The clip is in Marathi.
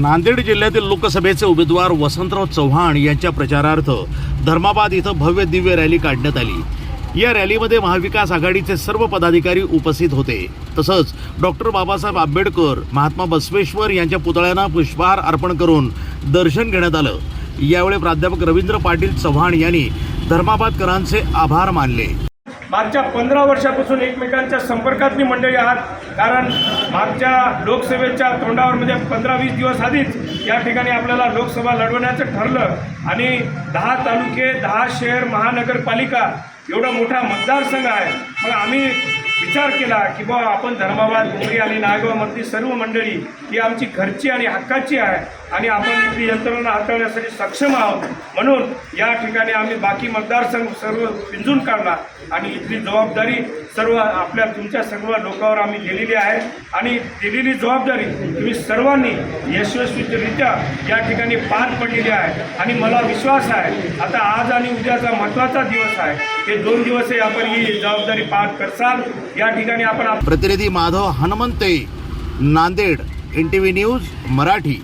नांदेड जिल्ह्यातील लोकसभेचे उमेदवार वसंतराव चव्हाण यांच्या प्रचारार्थ धर्माबाद इथं भव्य दिव्य रॅली काढण्यात आली. या रॅलीमध्ये महाविकास आघाडीचे सर्व पदाधिकारी उपस्थित होते. तसंच डॉक्टर बाबासाहेब आंबेडकर महात्मा बसवेश्वर यांच्या पुतळ्यांना पुष्पहार अर्पण करून दर्शन घेण्यात आलं. यावेळी प्राध्यापक रवींद्र पाटील चव्हाण यांनी धर्माबादकरांचे आभार मानले. मागच्या पंधरा वर्षापासून एकमेकांच्या संपर्कातली मंडळी आहात. कारण मागच्या लोकसभेच्या तोंडावर म्हणजे पंधरा वीस दिवस आधीच या ठिकाणी आपल्याला लोकसभा लढवण्याचं ठरलं. आणि दहा तालुके दहा शहर महानगरपालिका एवढा मोठा मतदारसंघ आहे. मग आम्ही विचार केला की बा आपण धर्माबाद मुंबई आणि नायगावमधली सर्व मंडळी ही आमची घरची आणि हक्काची आहे. आणि आपण इथली यंत्रणा हाताळण्यासाठी सक्षम आहोत. म्हणून या ठिकाणी आम्ही बाकी मतदारसंघ सर्व पिंजून काढला आणि इथली जबाबदारी सर्व आपल्या तुमच्या सर्व लोकांवर आम्ही दिलेली आहे. आणि दिलेली जबाबदारी तुम्ही सर्वांनी यशस्वीरित्या या ठिकाणी पार पडलेली आहे. आणि मला विश्वास आहे आता आज आणि उद्याचा महत्त्वाचा दिवस आहे. हे दोन दिवसही आपण ही जबाबदारी पार करसाल. या ठिकाणी आपण प्रतिनिधी Madhav Hanumante Nanded N T V news Marathi.